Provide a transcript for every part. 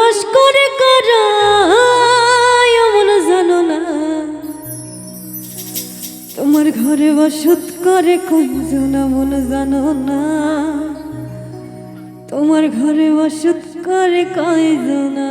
বাস করে মন জানো না তোমার ঘরে বসত করে না মন জানো না তোমার ঘরে বসত করে কয়জনা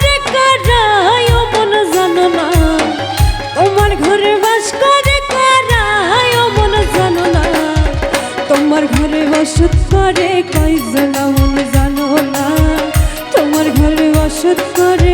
বসত করে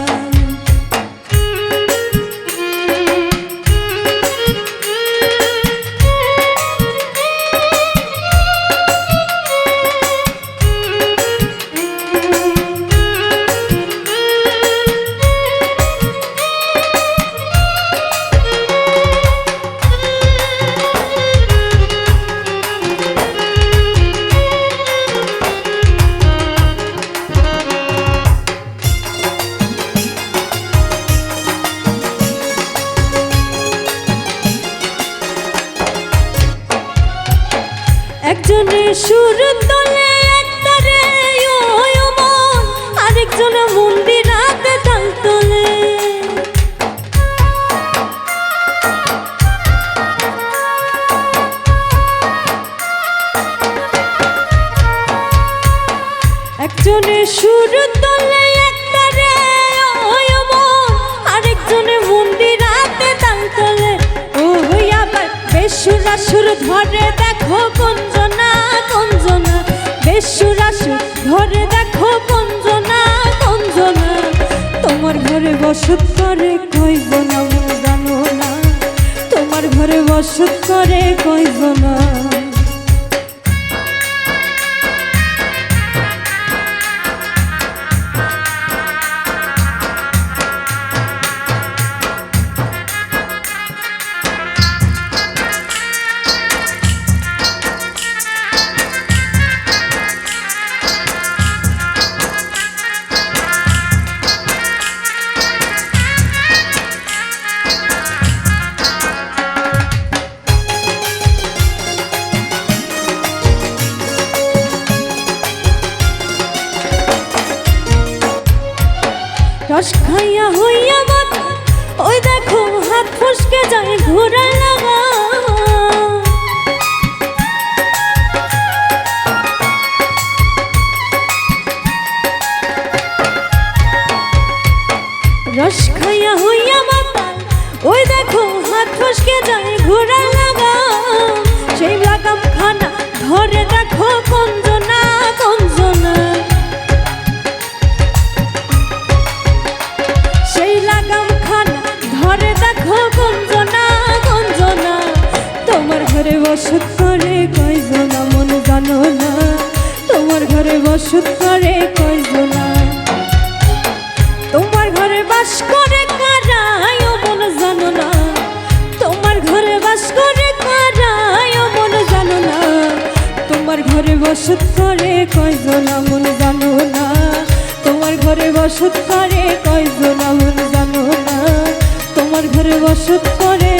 সুর তোলে একতারে ওই মন আরেকজন মন্দির তাল। সুর তোলে সুর ধরে দেখো কঞ্জনা কঞ্জনা। সুর ধরে দেখো কঞ্জনা কঞ্জনা। তোমার ঘরে বসত করে কইব না জানো না। তোমার ঘরে বসত করে কয়জনা রস খাইয়া হইয়া মাথা ওই দেখো হাত ফসকে যায় ঘোরা লাগা। রস খাইয়া হইয়া মাথা ওই দেখো হাত যায় লাগা। সেই লাগাম খানা ধরে ঘরে বসত করে কয়জন মন জানো না। তোমার ঘরে বসত করে কয়জন তোমার ঘরে বাস করে না। তোমার ঘরে বাস করে না। তোমার ঘরে বসত করে কয়জন মন জানো না। তোমার ঘরে বসত করে কয়জন মন জানো না। তোমার ঘরে বসত করে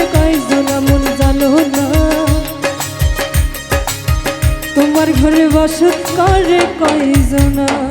বসত করে কয়জনা?